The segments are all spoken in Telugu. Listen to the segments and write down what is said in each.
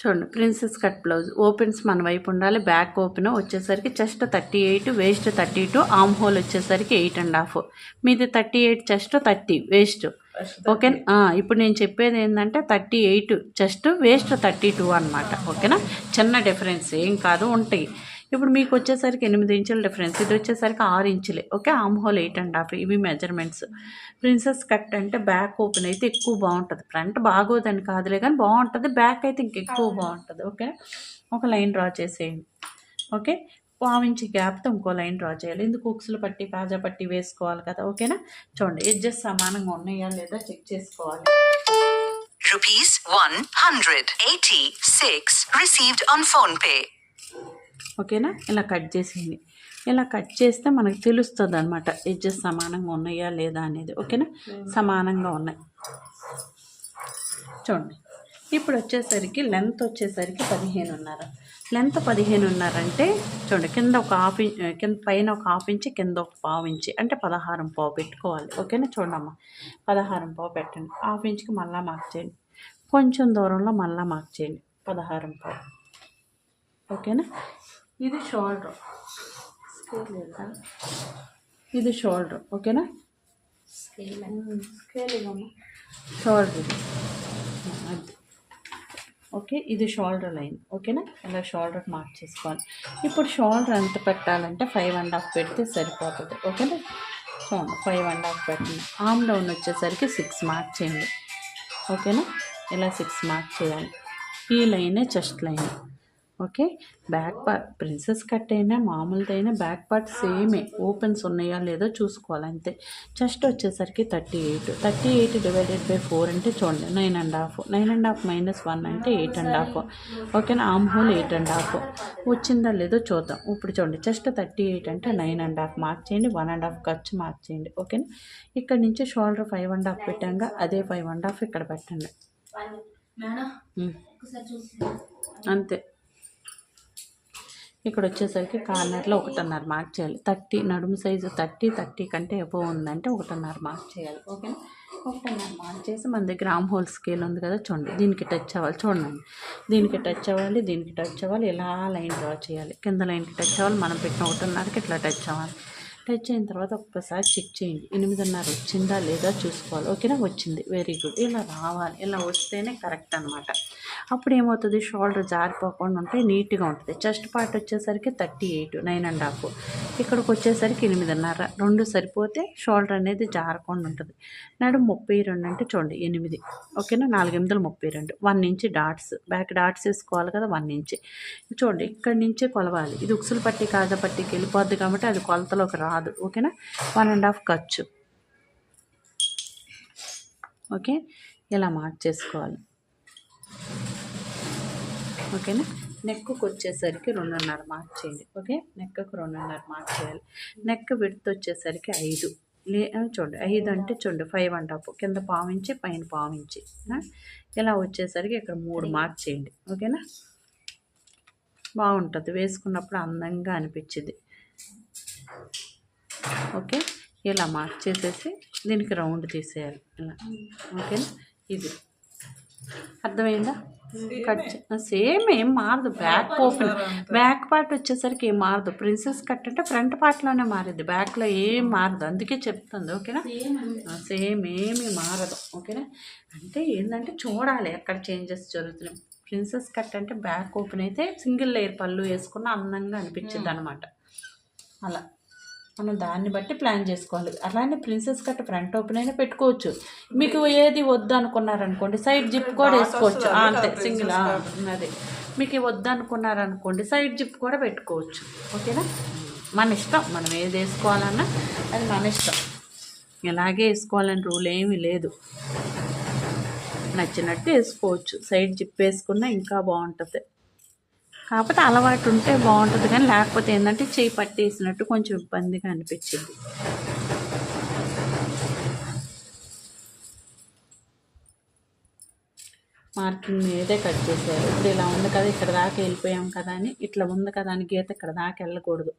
చూడండి ప్రిన్సెస్ కట్ బ్లౌజ్ ఓపెన్స్ మన వైపు ఉండాలి బ్యాక్ ఓపెన్ వచ్చేసరికి chest thirty eight waist thirty two armhole వచ్చేసరికి ఎయిట్ అండ్ హాఫ్ మీది thirty eight chest thirty waist okay ఇప్పుడు నేను చెప్పేది ఏంటంటే thirty eight chest waist thirty two అనమాట ఓకేనా చిన్న డిఫరెన్స్ ఏం కాదు ఉంటాయి. ఇప్పుడు మీకు వచ్చేసరికి ఎనిమిది ఇంచుల డిఫరెన్స్ ఇది వచ్చేసరికి ఆరు ఇంచులే. Okay armhole eight and half ఇవి మెజర్మెంట్స్ ప్రిన్సెస్ కట్ అంటే బ్యాక్ ఓపెన్ అయితే ఎక్కువ బాగుంటుంది. ఫ్రంట్ బాగోదని కాదులే కానీ బాగుంటుంది. బ్యాక్ అయితే ఇంకెక్కువ బాగుంటుంది. ఓకే ఒక లైన్ డ్రా చేసేయండి. ఓకే పావించి గ్యాప్తో ఇంకో లైన్ డ్రా చేయాలి. ఎందుకు ఉక్సులు పట్టి కాజా పట్టి వేసుకోవాలి కదా. ఓకేనా చూడండి. ఎడ్జెస్ సమానంగా ఉన్నాయా లేదా చెక్ చేసుకోవాలి. Rupees 186 received on phone pay. ఓకేనా? ఇలా కట్ చేసేయండి. ఇలా కట్ చేస్తే మనకు తెలుస్తుంది అనమాట ఎడ్జెస్ సమానంగా ఉన్నాయా లేదా అనేది. ఓకేనా? సమానంగా ఉన్నాయి. చూడండి. ఇప్పుడు వచ్చేసరికి లెంత్ వచ్చేసరికి పదిహేనున్నర. లెంత్ పదిహేనున్నర అంటే చూడండి కింద ఒక హాఫ్ ఇంచ్ కింద పైన ఒక హాఫ్ ఇంచ్ కింద ఒక పావు ఇంచ్. అంటే పదహారం పావు పెట్టుకోవాలి. ఓకేనా? చూడమ్మా పదహారం పావు పెట్టండి. హాఫ్ ఇంచ్కి మళ్ళీ మార్క్ చేయండి. కొంచెం దూరంలో మళ్ళీ మార్క్ చేయండి. పదహారం పావు. ఓకేనా? ఇది షోల్డర్. స్కేల్ లేదా? ఇది షోల్డర్ ఓకేనా? స్కేల్ స్కేల్ ఇవ్వమ్మా. షోల్డర్ అది. ఓకే ఇది షోల్డర్ లైన్ ఓకేనా? ఇలా షోల్డర్ మార్క్ చేసుకోవాలి. ఇప్పుడు షోల్డర్ ఎంత పెట్టాలంటే ఫైవ్ అండ్ హాఫ్ పెడితే సరిపోతుంది ఓకేనా? చూడండి ఫైవ్ అండ్ హాఫ్ పెట్టండి ఆమ్ డౌన్ వచ్చేసరికి సిక్స్ మార్క్ చేయండి ఓకేనా? ఇలా సిక్స్ మార్క్ చేయాలి. ఈ లైనే chest line. Okay? Back part princess cut అయినా మామూలుదైనా బ్యాక్ పార్ట్ సేమే. ఓపెన్స్ ఉన్నాయా లేదో చూసుకోవాలి అంతే. చెస్ట్ వచ్చేసరికి thirty eight. Thirty eight divided by four అంటే చూడండి nine and half. Nine and half minus one అంటే ఎయిట్ అండ్ హాఫ్. ఓకేనా armhole eight and half. వచ్చిందా లేదో చూద్దాం. ఇప్పుడు చూడండి చెస్ట్ థర్టీ ఎయిట్ అంటే నైన్ అండ్ హాఫ్. మార్క్ చేయండి వన్ అండ్ హాఫ్ ఖర్చు మార్క్ చేయండి ఓకేనా? ఇక్కడ నుంచి షోల్డర్ ఫైవ్ అండ్ హాఫ్ పెట్టాక అదే ఫైవ్ అండ్ హాఫ్ ఇక్కడ పెట్టండి. అంతే. ఇక్కడ వచ్చేసరికి కార్నర్లో ఒకటిన్నర మార్క్ చేయాలి. థర్టీ నడుము సైజు థర్టీ థర్టీ కంటే ఎబో ఉందంటే ఒకటిన్నర మార్క్ చేయాలి. ఓకేనా? ఒకటిన్నర మార్క్ చేసి మన దగ్గర ఆమ్ హోల్ స్కేల్ ఉంది కదా చూడండి. దీనికి టచ్ అవ్వాలి. చూడండి. దీనికి టచ్ అవ్వాలి దీనికి టచ్ అవ్వాలి. ఇలా లైన్ డ్రా చేయాలి. కింద లైన్కి టచ్ అవ్వాలి. మనం పెట్టిన ఒకటిన్నరకి ఇట్లా టచ్ అవ్వాలి. టచ్ అయిన తర్వాత ఒక్కసారి చెక్ చేయండి. ఎనిమిదిన్నర వచ్చిందా లేదా చూసుకోవాలి. ఓకేనా? వచ్చింది. వెరీ గుడ్ ఇలా రావాలి. ఇలా వస్తేనే కరెక్ట్ అనమాట అప్పుడు ఏమవుతుంది? షోల్డర్ జారిపోకుండా ఉంటే నీట్గా ఉంటుంది. చెస్ట్ పార్ట్ వచ్చేసరికి thirty eight nine and half ఇక్కడికి వచ్చేసరికి ఎనిమిదిన్నర. రెండు సరిపోతే షోల్డర్ అనేది జారకుండా ఉంటుంది. నడు ముప్పై రెండు అంటే చూడండి ఎనిమిది. ఓకేనా? నాలుగు ఎనిమిదిలు ముప్పై రెండు. One inch dots back dots వేసుకోవాలి కదా వన్ ఇంచ్. చూడండి ఇక్కడి నుంచే కొలవాలి. ఇది ఉక్సులు పట్టి కాజా పట్టికి వెళ్ళిపోద్ది కాబట్టి అది కొలతలోకి రాదు. ఓకేనా? వన్ అండ్ హాఫ్ ఖర్చు ఓకే? ఇలా మార్క్ చేసుకోవాలి? ఓకేనా? నెక్కు వచ్చేసరికి రెండున్నర మార్క్ చేయండి ఓకే? నెక్కకు రెండున్నర మార్క్ చేయాలి. నెక్ విడత్ వచ్చేసరికి ఐదు. లే చూడండి ఐదు అంటే చూడండి ఫైవ్ అండ్ హాఫ్ కింద పావించి పైన పావించి? ఇలా వచ్చేసరికి ఇక్కడ మూడు మార్క్ చేయండి ఓకేనా? బాగుంటుంది వేసుకున్నప్పుడు అందంగా అనిపించింది ఓకే? ఇలా మార్క్ చేసేసి దీనికి రౌండ్ తీసేయాలి. ఇలా. ఓకేనా ఇది. అర్థమైందా? కట్ సేమ్ ఏం మారదు. బ్యాక్ ఓపెన్ బ్యాక్ పార్ట్ వచ్చేసరికి ఏం మారదు. ప్రిన్సెస్ కట్ అంటే ఫ్రంట్ పార్ట్లోనే మారింది బ్యాక్లో ఏం మారదు. అందుకే చెప్తుంది. ఓకేనా? సేమ్ ఏమీ మారదు. ఓకేనా? అంటే ఏంటంటే చూడాలి ఎక్కడ చేంజెస్ జరుగుతున్నాయి. ప్రిన్సెస్ కట్ అంటే బ్యాక్ ఓపెన్ అయితే సింగిల్ లేయర్ పళ్ళు వేసుకున్న అందంగా అనిపించింది అనమాట అలా. మనం దాన్ని బట్టి ప్లాన్ చేసుకోవాలి. అలానే ప్రిన్సెస్ కట్ ఫ్రంట్ ఓపెన్ అయినా పెట్టుకోవచ్చు. మీకు ఏది వద్దు అనుకున్నారనుకోండి సైడ్ జిప్ కూడా వేసుకోవచ్చు. అంతే సింగిల్ అదే. మీకు వద్దు అనుకున్నారనుకోండి సైడ్ జిప్ కూడా పెట్టుకోవచ్చు. ఓకేనా? మన ఇష్టం. మనం ఏది వేసుకోవాలన్నా అది మన ఇష్టం. ఇలాగే వేసుకోవాలని రూల్ ఏమీ లేదు. నచ్చినట్టు వేసుకోవచ్చు. సైడ్ జిప్ వేసుకున్నా ఇంకా బాగుంటుంది. కాకపోతే అలవాటు ఉంటే బాగుంటుంది కానీ లేకపోతే ఏంటంటే చేయి పట్టేసినట్టు కొంచెం ఇబ్బందిగా అనిపించింది. మార్కింగ్ మీదే కట్ చేశారు. ఇప్పుడు ఇలా ఉంది కదా ఇక్కడ దాకా వెళ్ళిపోయాం కదా అని ఇట్లా ఉంది కదా అని గీత ఇక్కడ దాకా వెళ్ళకూడదు.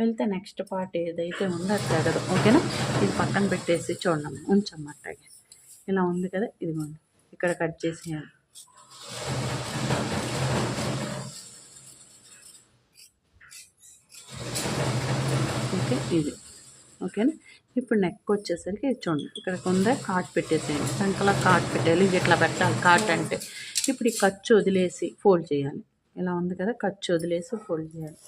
వెళ్తే నెక్స్ట్ పార్ట్ ఏదైతే ఉందో అది తగదు ఓకేనా? ఇది పక్కన పెట్టేసి చూడండి. ఉంచమ్మ అట్టాగే. ఇలా ఉంది కదా ఇదిగోండి. ఇక్కడ కట్ చేసేయాలి. ఇది. ఓకేనా? ఇప్పుడు నెక్ వచ్చేసరికి చూడండి. ఇక్కడ కొంద కాట్ పెట్టేసేయండి. సంకలా కాట్ పెట్టాలి ఇది ఇట్లా పెట్టాలి? కాట్ అంటే ఇప్పుడు ఈ ఖర్చు వదిలేసి ఫోల్డ్ చేయాలి. ఇలా ఉంది కదా ఖర్చు వదిలేసి ఫోల్డ్ చేయాలి.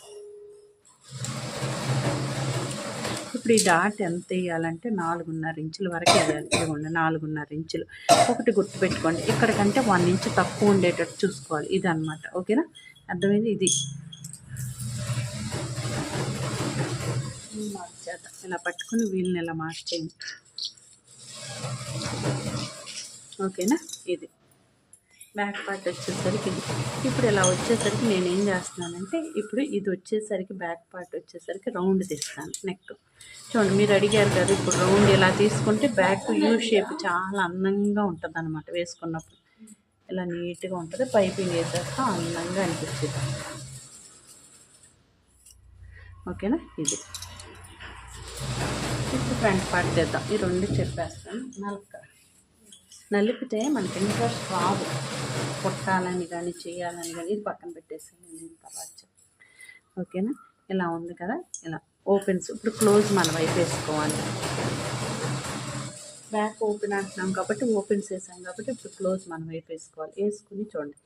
ఇప్పుడు ఈ డాట్ ఎంత వేయాలంటే నాలుగున్నర ఇంచుల వరకు వేయాలి. ఇదిగోండి నాలుగున్నర ఇంచులు. ఒకటి గుర్తుపెట్టుకోండి ఇక్కడికంటే వన్ ఇంచు తక్కువ ఉండేటట్టు చూసుకోవాలి. ఇది అనమాట ఓకేనా? అర్థమైంది? ఇది. మార్చేద్దాం ఇలా పట్టుకుని వీళ్ళని ఇలా మార్చేయండి ఓకేనా? ఇది. బ్యాక్ పార్ట్ వచ్చేసరికి ఇది ఇప్పుడు ఇలా వచ్చేసరికి నేను ఏం చేస్తున్నానంటే ఇప్పుడు ఇది వచ్చేసరికి బ్యాక్ పార్ట్ వచ్చేసరికి రౌండ్ తీస్తాను నెక్ చూడండి మీరు అడిగారు కదా ఇప్పుడు రౌండ్ ఇలా తీసుకుంటే బ్యాక్ యూ షేప్ చాలా అందంగా ఉంటుంది అనమాట వేసుకున్నప్పుడు. ఇలా నీట్గా ఉంటుంది పైపింగ్ వేసాక అందంగా అనిపించింది ఓకేనా? ఇది. ఫ్రంట్ పార్ట్ చేద్దాం. ఈ రెండు చెప్పేస్తాను. నలక. నలిపితే మనకి ఇంట్రెస్ట్ రాదు. కొట్టాలని కానీ చేయాలని కానీ ఇది పక్కన పెట్టేసాను నేను తర్వాత ఓకేనా? ఇలా ఉంది కదా? ఇలా. ఓపెన్స్ ఇప్పుడు క్లోజ్ మన వైపు వేసుకోవాలి. బ్యాక్ ఓపెన్ అంటున్నాం కాబట్టి ఓపెన్స్ వేసాం కాబట్టి ఇప్పుడు క్లోజ్ మన వైపు వేసుకోవాలి. వేసుకుని చూడండి.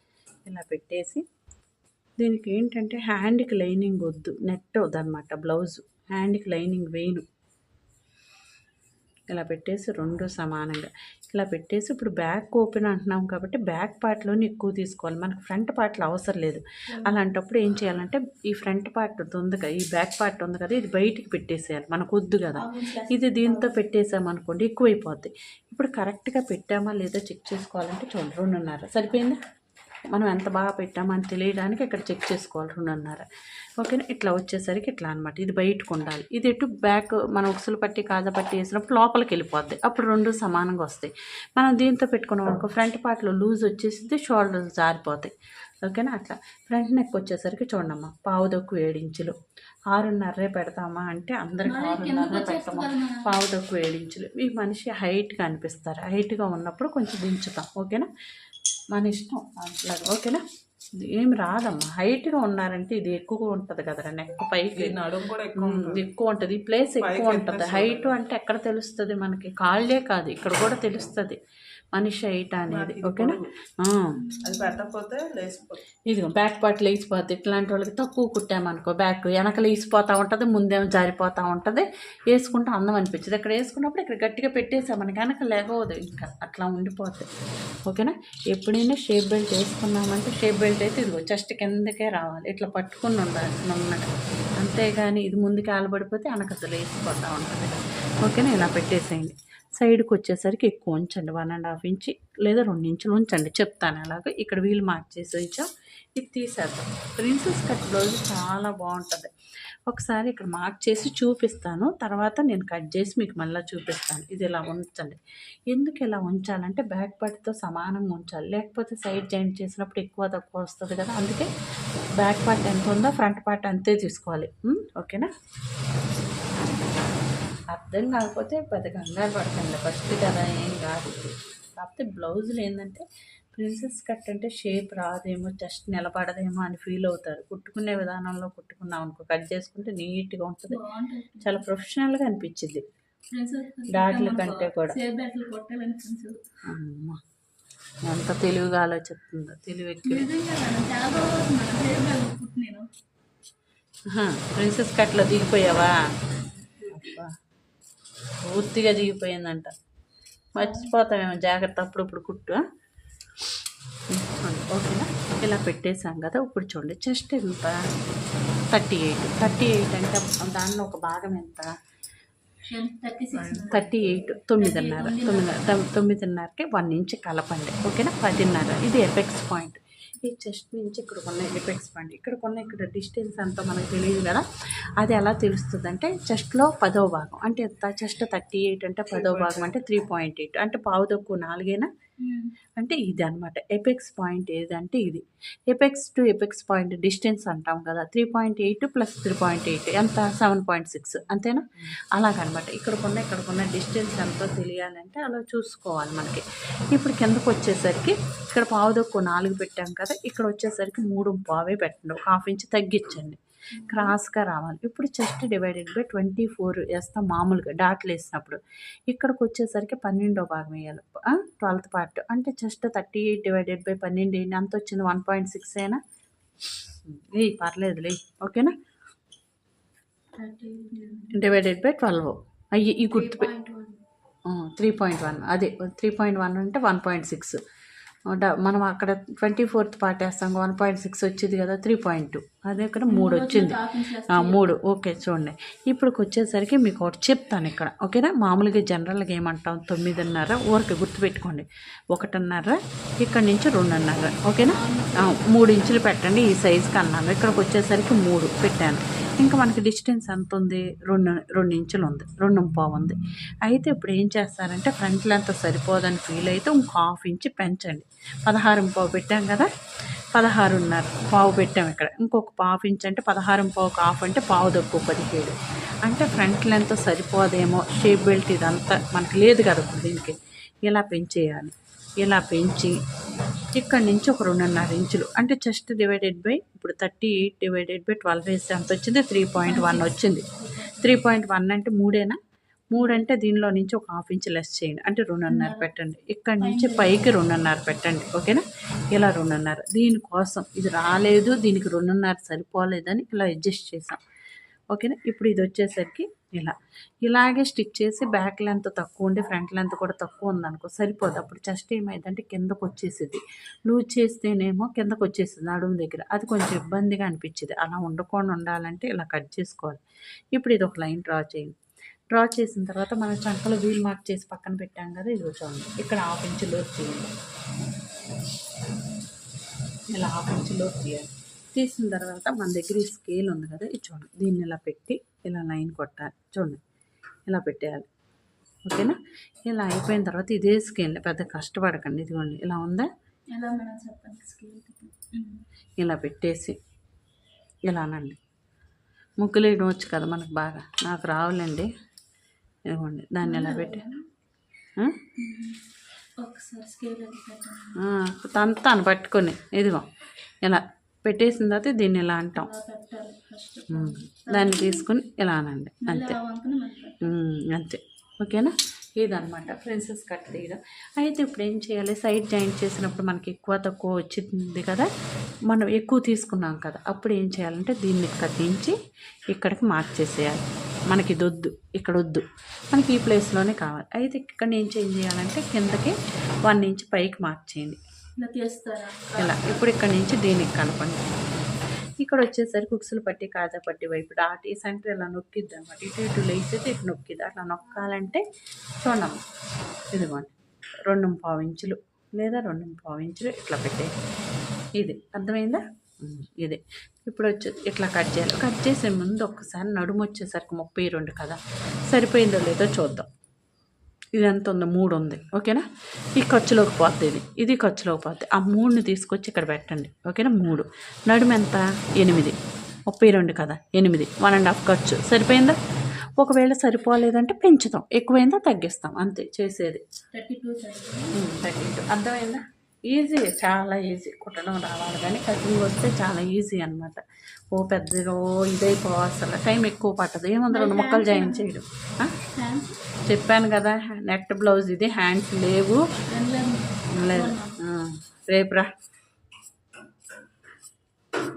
ఇలా పెట్టేసి దీనికి ఏంటంటే హ్యాండ్కి లైనింగ్ వద్దు. నెట్ వద్దనమాట బ్లౌజ్ హ్యాండ్కి లైనింగ్ వేయను. ఇలా పెట్టేసి రెండు సమానంగా. ఇలా పెట్టేసి ఇప్పుడు బ్యాక్ ఓపెన్ అంటున్నాం కాబట్టి బ్యాక్ పార్ట్లోనే ఎక్కువ తీసుకోవాలి. మనకు ఫ్రంట్ పార్ట్లో అవసరం లేదు. అలాంటప్పుడు ఏం చేయాలంటే ఈ ఫ్రంట్ పార్ట్ ఉంది కదా ఈ బ్యాక్ పార్ట్ ఉంది కదా ఇది బయటికి పెట్టేసేయాలి. మనకు వద్దు కదా. ఇది దీంతో పెట్టేసామనుకోండి ఎక్కువైపోద్ది. ఇప్పుడు కరెక్ట్గా పెట్టామా లేదా చెక్ చేసుకోవాలంటే చూడండి రెండున్నర. సరిపోయిందా? మనం ఎంత బాగా పెట్టామని తెలియడానికి ఇక్కడ చెక్ చేసుకోవాలి రెండున్నర. ఓకేనా? ఇట్లా వచ్చేసరికి ఇట్లా అనమాట ఇది బయటకు ఉండాలి. ఇది ఎటు బ్యాక్ మనం ఉక్సులు పట్టి కాజా పట్టి వేసినప్పుడు లోపలికి వెళ్ళిపోద్ది. అప్పుడు రెండు సమానంగా వస్తాయి. మనం దీంతో పెట్టుకున్నాం అనుకో ఫ్రంట్ పార్ట్లో లూజ్ వచ్చేసింది షోల్డర్స్ జారిపోతాయి. ఓకేనా? అట్లా. ఫ్రంట్ నెక్ వచ్చేసరికి చూడమ్మా పావు దక్కు ఏడు ఇంచులు. ఆరున్నరే పెడతామా అంటే అందరికి ఆరున్నరే పెడతామా? పావు దక్కు ఏడు ఇంచులు. ఈ మనిషి హైట్గా అనిపిస్తారు. హైట్గా ఉన్నప్పుడు కొంచెం దించుతాం. ఓకేనా? మన ఇష్టం. అట్లా ఓకేనా? ఏం రాదమ్మా. హైట్గా ఉన్నారంటే ఇది ఎక్కువగా ఉంటుంది కదరా నెక్ పైకి. ఎక్కువ ఉంటుంది. ఈ ప్లేస్ ఎక్కువ ఉంటుంది. హైట్ అంటే ఎక్కడ తెలుస్తుంది మనకి? కాళ్ళే కాదు. ఇక్కడ కూడా తెలుస్తుంది. మనిషి హైట్ అనేది ఓకేనా. అది పెట్టకపోతే ఇదిగో బ్యాక్ పార్ట్ లేచిపోతుంది ఇట్లాంటి వాళ్ళకి తక్కువ కుట్టామనుకో బ్యాక్ వెనక లేచిపోతూ ఉంటుంది ముందేమో జారిపోతూ ఉంటుంది. వేసుకుంటే అందం అనిపించదు ఇక్కడ వేసుకున్నప్పుడు ఇక్కడ గట్టిగా పెట్టేసాం మనకి వెనక లేకపోదు ఇంకా. అట్లా ఉండిపోతుంది ఓకేనా? ఎప్పుడైనా షేప్ బెల్ట్ వేసుకున్నామంటే షేప్ బెల్ట్ అయితే ఇదిగో చెస్ట్ కిందకే రావాలి. ఇట్లా పట్టుకుని ఉండాలి నున్నగా. అంతేగాని ఇది ముందుకు ఆలబడిపోతే వెనకది లేచిపోతూ ఉంటుంది. ఓకేనా ఇలా పెట్టేసేయండి. సైడ్కి వచ్చేసరికి ఎక్కువ ఉంచండి. వన్ అండ్ హాఫ్ ఇంచి లేదా రెండు ఇంచులు ఉంచండి. చెప్తాను అలాగే ఇక్కడ వీలు మార్చేసి ఉంచాం ఇది తీసేద్దాం. ప్రిన్సెస్ కట్ బ్లౌజ్ చాలా బాగుంటుంది. ఒకసారి ఇక్కడ మార్క్ చేసి చూపిస్తాను. తర్వాత నేను కట్ చేసి మీకు మళ్ళీ చూపిస్తాను. ఇది ఇలా ఉంచండి. ఎందుకు ఇలా ఉంచాలంటే బ్యాక్ పార్ట్తో సమానంగా ఉంచాలి. లేకపోతే సైడ్ జాయింట్ చేసినప్పుడు ఎక్కువ తక్కువ వస్తుంది కదా. అందుకే బ్యాక్ పార్ట్ ఎంత ఉందో ఫ్రంట్ పార్ట్ అంతే తీసుకోవాలి. ఓకేనా? అర్థం కాకపోతే పెద్ద కంగారు పడకండి ఫస్ట్ కదా ఏం కాదు. కాకపోతే బ్లౌజులు ఏంటంటే ప్రిన్సెస్ కట్ అంటే షేప్ రాదేమో జస్ట్ నిలబడదేమో అని ఫీల్ అవుతారు. కుట్టుకునే విధానంలో కుట్టుకున్నాం అనుకో. కట్ చేసుకుంటే నీట్గా ఉంటుంది. చాలా ప్రొఫెషనల్గా అనిపించింది. డాట్ల కంటే కూడా. అమ్మ ఎంత తెలివిగా ఆలోచిస్తుందో. తెలివి ఎక్కువ ప్రిన్సెస్ కట్లో దిగిపోయావా? అబ్బా. పూర్తిగా దిగిపోయిందంట. మర్చిపోతామేమో జాగ్రత్త అప్పుడప్పుడు కుట్టు ఓకేనా? ఇలా పెట్టేసాం కదా ఇప్పుడు చూడండి చెస్ట్ ఎంత? Thirty eight. థర్టీ ఎయిట్ అంటే దానిలో ఒక భాగం ఎంత? థర్టీ ఎయిట్ తొమ్మిదిన్నర. తొమ్మిది తొమ్మిదిన్నరకి వన్ ఇంచ్ కలపండి ఓకేనా? పదిన్నర. ఇది ఎఫెక్ట్స్ పాయింట్ ఈ చెస్ట్ నుంచి ఇక్కడ ఉన్న ఎపెక్స్ పాయింట్ ఇక్కడ ఉన్న ఇక్కడ డిస్టెన్స్ అంతా మనకు తెలియదు కదా. అది ఎలా తెలుస్తుంది అంటే చెస్ట్లో పదో భాగం. అంటే ఎంత? చెస్ట్ థర్టీ ఎయిట్ అంటే పదో భాగం అంటే త్రీ పాయింట్ ఎయిట్. అంటే పావు తక్కువ నాలుగేనా? అంటే ఇది అనమాట ఎపెక్స్ పాయింట్ ఏదంటే ఇది. Apex to apex point distance అంటాం కదా. Three point eight plus three point eight. ఎంత? Seven point six. అంతేనా? అలాగనమాట ఇక్కడికున్న ఇక్కడికున్న డిస్టెన్స్ ఎంతో తెలియాలంటే అలా చూసుకోవాలి మనకి. ఇప్పుడు కిందకు వచ్చేసరికి ఇక్కడ పావు తక్కువ నాలుగు పెట్టాం కదా ఇక్కడ వచ్చేసరికి మూడు పావే పెట్టండి. ఒక హాఫ్ ఇంచ్ తగ్గించండి. క్రాస్గా రావాలి. ఇప్పుడు chest divided by twenty four వేస్తాం మామూలుగా డాట్లు వేసినప్పుడు. ఇక్కడికి వచ్చేసరికి పన్నెండో భాగం వేయాలి. Twelfth part. అంటే chest thirty eight divided by పన్నెండు ఏంటి అంత వచ్చింది వన్ పాయింట్ సిక్స్ అయినా. ఏ పర్లేదులే. ఓకేనా? Divided by twelve. అయ్యి ఈ గుర్తు త్రీ పాయింట్ వన్. అదే త్రీ పాయింట్ వన్ అంటే వన్ పాయింట్ సిక్స్. మనం అక్కడ ట్వంటీ ఫోర్త్ పార్ట్ వేస్తాం. వన్ పాయింట్ సిక్స్ వచ్చింది కదా త్రీ పాయింట్ టూ. అదే ఇక్కడ మూడు వచ్చింది. మూడు. ఓకే చూడండి. ఇప్పుడుకి వచ్చేసరికి మీకు ఒకటి చెప్తాను ఇక్కడ. ఓకేనా? మామూలుగా జనరల్గా ఏమంటాం? తొమ్మిదిన్నర ఊరికి గుర్తుపెట్టుకోండి. ఒకటిన్నర ఇక్కడ నుంచి రెండున్నర. ఓకేనా? మూడు ఇంచులు పెట్టండి. ఈ సైజుకి అన్నాను. ఇక్కడికి వచ్చేసరికి మూడు పెట్టాను. ఇంకా మనకి డిస్టెన్స్ ఎంత ఉంది? రెండు రెండు ఇంచులు ఉంది. రెండు పావు ఉంది. అయితే ఇప్పుడు ఏం చేస్తారంటే ఫ్రంట్ లెంత్ సరిపోదని ఫీల్ అయితే ఇంకో హాఫ్ ఇంచ్ పెంచండి. పదహారు పావు పెట్టాం కదా? పదహారున్నర పావు పెట్టాం ఇక్కడ. ఇంకొక పావు ఇంచ్ అంటే పదహారు పావు హాఫ్ అంటే పావు తక్కువ పదిహేడు. అంటే ఫ్రంట్ లెంత్ సరిపోదేమో? షేప్ బెల్ట్ ఇదంతా మనకి లేదు కదా ఇప్పుడు దీనికి. ఇలా పెంచేయాలి? ఇలా పెంచి ఇక్కడ నుంచి ఒక రెండున్నర ఇంచులు. అంటే చెస్ట్ డివైడెడ్ బై ఇప్పుడు thirty eight divided by twelve వేస్తే ఎంత వచ్చింది? త్రీ పాయింట్ వన్ వచ్చింది. త్రీ పాయింట్ వన్ అంటే మూడేనా? మూడు అంటే దీనిలో నుంచి ఒక హాఫ్ ఇంచ్ లెస్ చేయండి. అంటే రెండున్నర పెట్టండి. ఇక్కడ నుంచి పైకి రెండున్నర పెట్టండి. ఓకేనా? ఇలా రెండున్నర. దీనికోసం ఇది రాలేదు. దీనికి రెండున్నర సరిపోలేదని ఇలా అడ్జస్ట్ చేసాం ఓకేనా? ఇప్పుడు ఇది వచ్చేసరికి ఇలా. ఇలాగే స్టిచ్ చేసి బ్యాక్ లెంత్ తక్కువ ఉండి ఫ్రంట్ లెంత్ కూడా తక్కువ ఉందనుకో సరిపోదు. అప్పుడు చెస్ట్ ఏమైందంటే కిందకు వచ్చేసేది. లూజ్ చేస్తేనేమో కిందకు వచ్చేసింది నడుము దగ్గర. అది కొంచెం ఇబ్బందిగా అనిపించేది. అలా ఉండకుండా ఉండాలంటే ఇలా కట్ చేసుకోవాలి. ఇప్పుడు ఇది ఒక లైన్ డ్రా చేయండి డ్రా చేసిన తర్వాత మనం చంకలు వీల్ మార్క్ చేసి పక్కన పెట్టాం కదా ఇది చూడండి. ఇక్కడ హాఫ్ ఇంచ్ లోడ్ తీయండి ఇలా హాఫ్ ఇంచ్ లోతు తీయాలి తీసిన తర్వాత మన దగ్గర ఈ స్కేల్ ఉంది కదా ఇది చూడండి. దీన్ని ఇలా పెట్టి ఇలా లైన్ కొట్టాలి. చూడండి. ఇలా పెట్టేయాలి. ఓకేనా? ఇలా అయిపోయిన తర్వాత ఇదే స్కేల్ పెద్ద కష్టపడకండి. ఇదిగోండి. ఇలా ఉందా? ఎలా ఇలా పెట్టేసి ఇలానండి ముగ్గులు వేయడం వచ్చు కదా మనకు బాగా. నాకు రావులేండి. ఇదిగోండి. దాన్ని ఇలా పెట్టి. ఆ, తంతాను పట్టుకొని. ఇదిగో. ఇలా. పెట్టేసిన తర్వాత దీన్ని ఇలా అంటాం. దాన్ని తీసుకొని ఇలా అనండి? అంతే. అంతే. ఓకేనా? ఇదనమాట ప్రిన్సెస్ కట్ తీయడం. అయితే ఇప్పుడు ఏం చేయాలి? సైడ్ జాయింట్ చేసినప్పుడు మనకి ఎక్కువ తక్కువ వచ్చింది కదా? మనం ఎక్కువ తీసుకున్నాం కదా? అప్పుడు ఏం చేయాలంటే దీన్ని కత్తించి ఇక్కడికి మార్క్ చేసేయాలి. మనకి ఇది వద్దు ఇక్కడ వద్దు. మనకి ఈ ప్లేస్లోనే కావాలి. అయితే ఇక్కడ ఏం చేంజ్ చేయాలంటే కిందకి వన్ ఇంచ్ పైకి మార్క్ చేయండి. ఇలా తీస్తారా? ఇలా ఇప్పుడు ఇక్కడ నుంచి దీనికి కలపండి. ఇక్కడ వచ్చేసరికి ఉక్సులు పట్టి కాజా పట్టి వైపు డాట్ ఈ సెంటర్ ఇలా నొక్కిద్ది అనమాట ఇటు ఇటు లేచితే ఇటు నొక్కిద్ది. అట్లా నొక్కాలంటే చూడమ్మ ఇదిగోండి. రెండు పావు ఇంచులు లేదా రెండు పావు ఇంచులు ఇట్లా పెట్టే ఇది అర్థమైందా? ఇది. ఇప్పుడు వచ్చి ఇట్లా కట్ చేయాలి. కట్ చేసే ముందు ఒక్కసారి నడుము వచ్చేసరికి ముప్పై రెండు కదా. సరిపోయిందో లేదో చూద్దాం. ఇది ఎంత ఉంది మూడు ఉంది ఓకేనా? ఈ ఖర్చులోకి పోతుంది ఇది. ఇది ఖర్చులోకి పోతుంది ఆ మూడుని తీసుకొచ్చి ఇక్కడ పెట్టండి ఓకేనా? మూడు. నడుము ఎంత? ఎనిమిది. ముప్పై రెండు కదా? ఎనిమిది. వన్ అండ్ హాఫ్ ఖర్చు. సరిపోయిందా? ఒకవేళ సరిపోలేదంటే పెంచుతాం. ఎక్కువైందా తగ్గిస్తాం. అంతే చేసేది. థర్టీ టూ థర్టీ టూ అర్థమైందా? ఈజీ చాలా ఈజీ. కుట్టడం రావాలి కానీ కటింగ్ వస్తే చాలా ఈజీ అనమాట ఓ పెద్దగా ఓ ఇదైపో అసలు. టైం ఎక్కువ పట్టదు. ఏముంది? రెండు ముక్కలు జాయిన్ చేయడం చెప్పాను కదా నెట్ బ్లౌజ్ ఇది హ్యాండ్స్ లేవు. లేదు. ఆ, రేపు రా.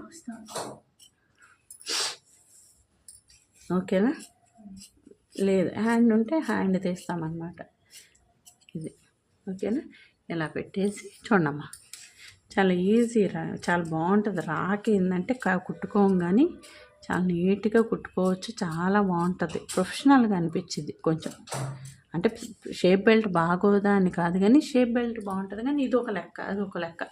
వస్తాను ఓకేనా? లేదు. హ్యాండ్ ఉంటే హ్యాండ్ తీస్తామన్నమాట. ఇది. ఓకేనా? ఇలా పెట్టేసి చూడమ్మా. చాలా ఈజీ రా చాలా బాగుంటుంది. రాకి ఏంటంటే కుట్టుకోం కానీ చాలా నీట్గా కుట్టుకోవచ్చు. చాలా బాగుంటుంది. ప్రొఫెషనల్గా అనిపించింది కొంచెం. అంటే షేప్ బెల్ట్ బాగోదా అని కాదు కానీ షేప్ బెల్ట్ బాగుంటుంది కానీ ఇది ఒక లెక్క అది ఒక లెక్క.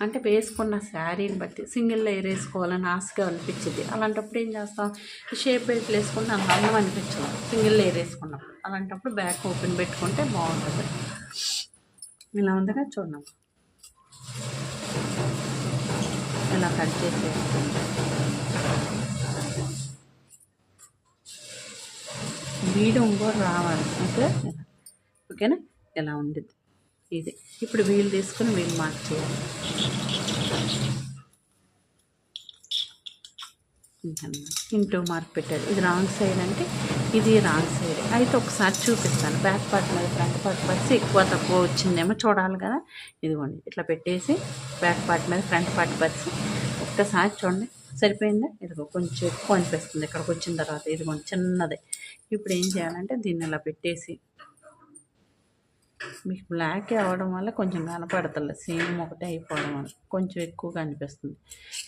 అంటే వేసుకున్న శారీని బట్టి సింగిల్ లేయర్ వేసుకోవాలని ఆశగా అనిపించింది అలాంటప్పుడు ఏం చేస్తాం? షేప్ బెల్ట్ వేసుకుంటే అంత అందం అనిపించదు. సింగిల్ లేయర్ వేసుకున్నప్పుడు. అలాంటప్పుడు బ్యాక్ ఓపెన్ పెట్టుకుంటే బాగుంటుంది. ఇలా ఉందిగా చూడండి. ఇలా కట్ చేసేస్తాం వీడు ఇంకోటి రావాలి. ఓకే? ఓకేనా? ఇలా ఉండిద్ది. ఇది. ఇప్పుడు వీలు తీసుకుని వీలు మార్క్ చేయాలి ఇంటూ మార్క్ పెట్టారు. ఇది రాంగ్ సైడ్ అంటే ఇది రాంగ్ సైడ్. అయితే ఒకసారి చూపిస్తాను. బ్యాక్ పార్ట్ మీద ఫ్రంట్ పార్ట్ పరిచి ఎక్కువ తక్కువ వచ్చిందేమో చూడాలి కదా. ఇదిగోండి ఇట్లా పెట్టేసి బ్యాక్ పార్ట్ మీద ఫ్రంట్ పార్ట్ పరిచి ఒక్కసారి చూడండి. సరిపోయిందా? ఇదిగో కొంచెం ఎక్కువ అనిపిస్తుంది. ఇక్కడికి వచ్చిన తర్వాత ఇదిగోండి చిన్నది. ఇప్పుడు ఏం చేయాలంటే దీన్ని ఇలా పెట్టేసి మీకు బ్లాక్ అవ్వడం వల్ల కొంచెం కనపడతలే సేమ్ ఒకటే అయిపోవడం వల్ల. కొంచెం ఎక్కువగా అనిపిస్తుంది.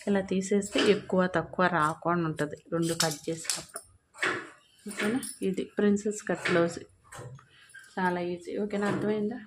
ఇలా తీసేస్తే ఎక్కువ తక్కువ రాకుండా ఉంటుంది. రెండు కట్ చేసినప్పుడు ఓకేనా? ఇది ప్రిన్సెస్ కట్ బ్లౌజ్ చాలా ఈజీ ఓకేనా అర్థమైందా?